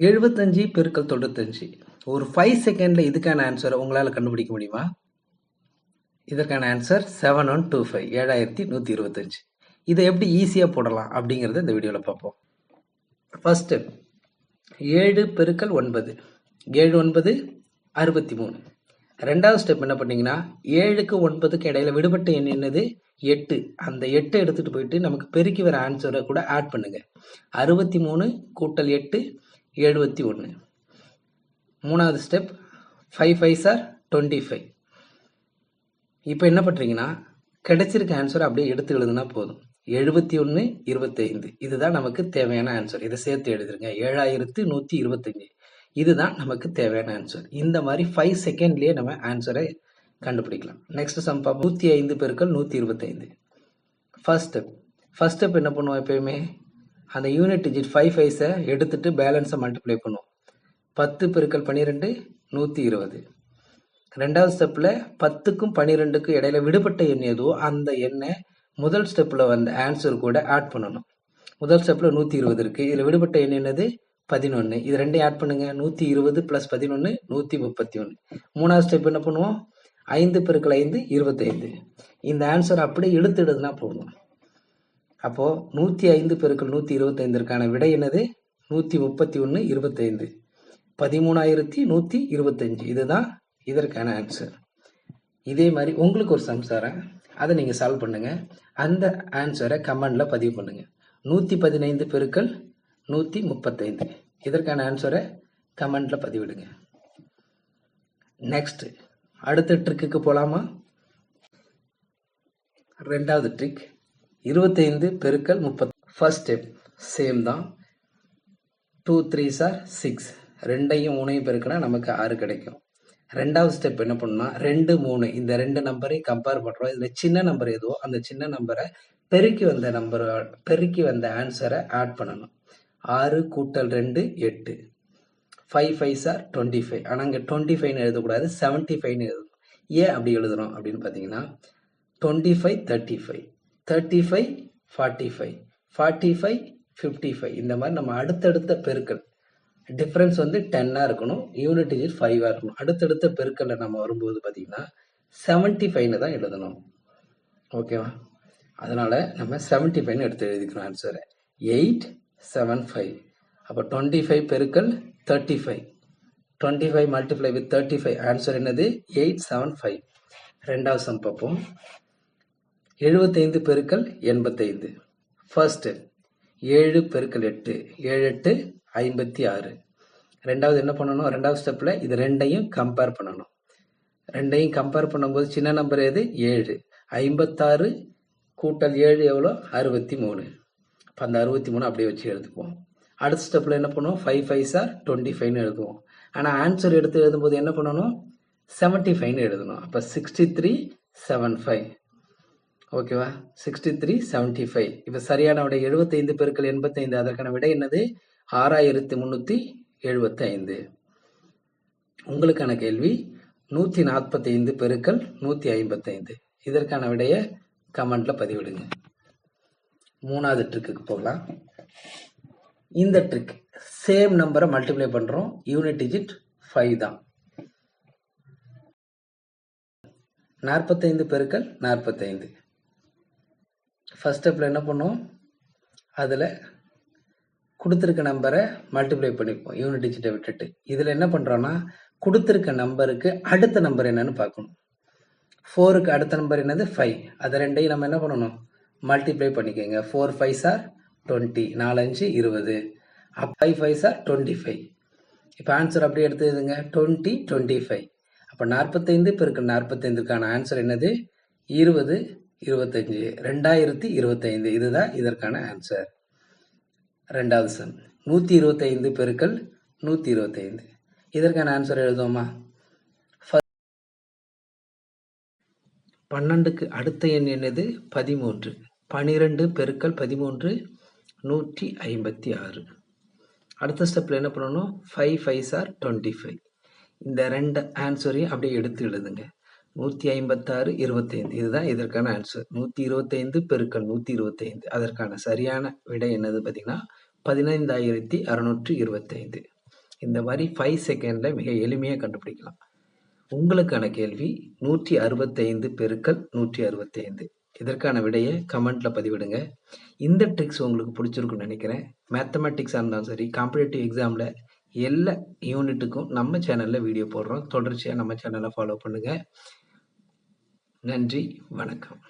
எழுபத்தஞ்சு பெருக்கல் தொண்ணூத்தஞ்சு. ஒரு ஃபைவ் செகண்டில் இதுக்கான ஆன்சரை உங்களால் கண்டுபிடிக்க முடியுமா? இதற்கான answer seven one two five ஏழாயிரத்தி நூற்றி இருபத்தஞ்சு. இதை எப்படி ஈஸியாக போடலாம் அப்படிங்கிறத இந்த வீடியோவில் பார்ப்போம். ஃபஸ்ட்டு ஏழு பெருக்கல் ஒன்பது. ஏழு ஒன்பது அறுபத்தி மூணு ரெண்டாவது ஸ்டெப் என்ன பண்ணிங்கன்னா ஏழுக்கு ஒன்பதுக்கு இடையில விடுபட்ட எண் என்னது? எட்டு. அந்த எட்டை எடுத்துகிட்டு போயிட்டு நமக்கு பெருக்கி வர ஆன்சரை கூட ஆட் பண்ணுங்கள் அறுபத்தி மூணு கூட்டல் எட்டு எழுபத்தி ஒன்று. மூணாவது step five five sir twenty five இப்போ என்ன பண்ணுறீங்கன்னா கிடைச்சிருக்க ஆன்சர் அப்படியே எடுத்து எழுதுனா போதும். எழுபத்தி ஒன்று இருபத்தைந்து. இதுதான் நமக்கு தேவையான ஆன்சர் இதை சேர்த்து எழுதுருங்க. ஏழாயிரத்து நூற்றி இருபத்தஞ்சு இதுதான் நமக்கு தேவையான ஆன்சர் இந்த மாதிரி ஃபைவ் செகண்ட்லேயே நம்ம ஆன்சரை கண்டுபிடிக்கலாம். நெக்ஸ்ட் சம் பார்ப்போம். நூற்றி ஐந்து பெருக்கள் நூற்றி இருபத்தைந்து. ஃபர்ஸ்ட் ஸ்டெப் ஃபர்ஸ்ட் ஸ்டெப் என்ன பண்ணுவோம் எப்பயுமே? அந்த யூனிட் டிஜிட் ஃபைவ் ஃபைவ்ஸை எடுத்துட்டு பேலன்ஸை மல்டிப்ளை பண்ணுவோம். பத்து பெருக்கல் பன்னிரெண்டு நூற்றி இருபது. ரெண்டாவது ஸ்டெப்பில் பத்துக்கும் பன்னிரெண்டுக்கும் இடையில விடுபட்ட எண் எதுவோ அந்த எண்ணை முதல் ஸ்டெப்பில் வந்த ஆன்சர் கூட ஆட் பண்ணணும். முதல் ஸ்டெப்பில் நூற்றி இருபது இருக்குது இதில் விடுபட்ட எண் என்னது? பதினொன்று இது ரெண்டையும் ஆட் பண்ணுங்கள் நூற்றி இருபது ப்ளஸ் பதினொன்று நூற்றி முப்பத்தி ஒன்று மூணாவது ஸ்டெப் என்ன பண்ணுவோம்? ஐந்து பெருக்கள் ஐந்து இருபத்தைந்து. இந்த ஆன்சர் அப்படியே இழுத்து எழுதுனா போதும். அப்போது நூற்றி ஐந்து பெருக்கள் நூற்றி இருபத்தைந்திற்கான விடை என்னது? நூற்றி முப்பத்தி ஒன்று இருபத்தைந்து. பதிமூணாயிரத்தி நூற்றி இருபத்தஞ்சு. இதுதான் இதற்கான ஆன்சர் இதே மாதிரி உங்களுக்கு ஒரு சம்சாரம். அதை நீங்கள் சால்வ் பண்ணுங்கள் அந்த ஆன்சரை கமெண்டில் பதிவு பண்ணுங்கள் நூற்றி பதினைந்து பெருக்கள் நூற்றி முப்பத்தைந்து. இதற்கான ஆன்சரை கமெண்டில் பதிவிடுங்க. நெக்ஸ்ட் அடுத்த ட்ரிக்குக்கு போகலாமா ரெண்டாவது ட்ரிக் இருபத்தைந்து பெருக்கல் முப்பத் ஃபர்ஸ்ட் ஸ்டெப் சேம் தான். டூ த்ரீ சார் சிக்ஸ் ரெண்டையும் மூணையும் பெருக்கினா நமக்கு ஆறு கிடைக்கும். ரெண்டாவது ஸ்டெப் என்ன பண்ணணும்னா ரெண்டு மூணு இந்த ரெண்டு நம்பரையும் கம்பேர் பண்ணுறோம் இதில் சின்ன நம்பர் எதுவோ அந்த சின்ன நம்பரை பெருக்கி வந்த நம்பர் பெருக்கி வந்த ஆன்சரை ஆட் பண்ணணும். ஆறு கூட்டல் ரெண்டு எட்டு. Five five sir twenty five ஆனால் இங்கே டுவெண்ட்டி ஃபைவ்னு எழுதக்கூடாது செவன்ட்டி ஃபைவ்னு எழுதணும். ஏன் அப்படி எழுதுகிறோம் அப்படின்னு பார்த்தீங்கன்னா twenty five thirty five thirty five forty five forty five fifty five இந்த மாதிரி நம்ம அடுத்தடுத்த பெருக்கல். டிஃப்ரென்ஸ் வந்து டென்னாக இருக்கணும். யூனிட் டிஜிட் ஃபைவாக இருக்கணும். அடுத்தடுத்த பெருக்களில் நம்ம வரும்போது பார்த்தீங்கன்னா செவன்ட்டி ஃபைவ்னு தான் எழுதணும். ஓகேவா அதனால் நம்ம செவன்ட்டி ஃபைவ்னு எடுத்து எழுதிக்கணும் ஆன்சரை எயிட் செவன் ஃபைவ் அப்போ டுவெண்ட்டி ஃபைவ் பெருக்கல் thirty five twenty five multiply with thirty five answer என்னது? எயிட் செவன் ஃபைவ் ரெண்டாவது சம் பார்ப்போம். எழுபத்தைந்து பெருக்கல் எண்பத்தைந்து. ஃபர்ஸ்ட் ஏழு பெருக்கல் எட்டு. ஏழு எட்டு ஐம்பத்தி ஆறு. ரெண்டாவது என்ன பண்ணணும்? ரெண்டாவது ஸ்டெப்பில் இது ரெண்டையும் கம்பேர் பண்ணணும். ரெண்டையும் கம்பேர் பண்ணும்போது சின்ன நம்பர் எது? ஏழு. ஐம்பத்தாறு கூட்டல் ஏழு எவ்வளோ? அறுபத்தி மூணு. இப்போ அந்த அறுபத்தி மூணு அப்படியே வச்சு எழுதுக்குவோம் அடுத்த ஸ்டெப்பில் என்ன பண்ணுவோம்? ஃபைவ் ஃபைவ் சார் டுவெண்ட்டி ஃபைவ்னு எழுதுவோம். ஆனால் ஆன்சர் எடுத்து எழுதும்போது என்ன பண்ணணும்? செவன்ட்டி ஃபைவ்னு எழுதணும். அப்போ சிக்ஸ்டி த்ரீ செவன் ஃபைவ் ஓகேவா? சிக்ஸ்டி த்ரீ செவன்டி ஃபைவ் இப்போ சரியான விடை எழுபத்தைந்து பெருக்கள் எண்பத்தைந்து. அதற்கான விடை என்னது? ஆறாயிரத்தி முந்நூற்றி எழுபத்தைந்து. உங்களுக்கான கேள்வி நூற்றி நாற்பத்தைந்து பெருக்கள் நூற்றி ஐம்பத்தைந்து. இதற்கான விடையை கமெண்டில் பதிவிடுங்க. மூணாவது ட்ரிக்குக்கு போகலாம். இந்த ட்ரிக் சேம் நம்பரை மல்டிப்ளை பண்ணுறோம் யூனிட் டிஜிட் ஃபைவ் தான். நாற்பத்தைந்து பெருக்கள் நாற்பத்தைந்து. ஃபஸ்ட் ஸ்டெப்பில் என்ன பண்ணுவோம் அதில் கொடுத்துருக்க நம்பரை மல்டிப்ளை பண்ணிப்போம். யூனிட் டிஜிட்டை விட்டுட்டு. இதில் என்ன பண்ணுறோன்னா கொடுத்துருக்க நம்பருக்கு அடுத்த நம்பர் என்னன்னு பார்க்கணும். ஃபோருக்கு அடுத்த நம்பர் என்னது? ஃபைவ் அதை ரெண்டையும் நம்ம என்ன பண்ணணும்? மல்டிப்ளை பண்ணிக்கோங்க. ஃபோர் ஃபைவ் சார் டுவெண்ட்டி நாலஞ்சு இருபது. அப் five five sir twenty five இப்போ ஆன்சர் அப்படியே எடுத்துதுங்க டுவெண்ட்டி டுவெண்ட்டி ஃபைவ் அப்போ நாற்பத்தைந்து பிறகு நாற்பத்தைந்துக்கான ஆன்சர் என்னது? இருபது இருபத்தஞ்சு ரெண்டாயிரத்தி இருபத்தைந்து. இதுதான் இதற்கான ஆன்சர் ரெண்டாவது சம் நூற்றி இருபத்தைந்து பெருக்கள் நூற்றி இருபத்தைந்து. இதற்கான ஆன்சர் எழுதுவோமா? பன்னெண்டுக்கு அடுத்த எண் என்னது? பதிமூன்று. பனிரெண்டு பெருக்கல் பதிமூன்று நூற்றி ஐம்பத்தி ஆறு. அடுத்த ஸ்டெப்பில் என்ன பண்ணணும்? Five five sir twenty five இந்த ரெண்டு ஆன்சரையும் அப்படியே எடுத்து எழுதுங்க. நூற்றி ஐம்பத்தாறு இருபத்தைந்து. இதுதான் இதற்கான ஆன்சர் நூற்றி இருபத்தைந்து பெருக்கல் நூற்றி இருபத்தைந்து. அதற்கான சரியான விடை என்னது பார்த்திங்கன்னா பதினைந்தாயிரத்தி அறுநூற்றி இருபத்தைந்து. இந்த மாதிரி ஃபைவ் செகண்டில் மிக எளிமையாக கண்டுபிடிக்கலாம். உங்களுக்கான கேள்வி நூற்றி அறுபத்தைந்து பெருக்கல் நூற்றி அறுபத்தைந்து. இதற்கான விடையை கமெண்ட்டில் பதிவிடுங்க. இந்த ட்ரிக்ஸ் உங்களுக்கு பிடிச்சிருக்குன்னு நினைக்கிறேன். மேத்தமெட்டிக்ஸாக இருந்தாலும் சரி காம்படேட்டிவ் எக்ஸாமில் எல்லா யூனிட்டுக்கும் நம்ம சேனலில் வீடியோ போடுறோம். தொடர்ச்சியாக நம்ம சேனலை ஃபாலோ பண்ணுங்கள் நன்றி வணக்கம்.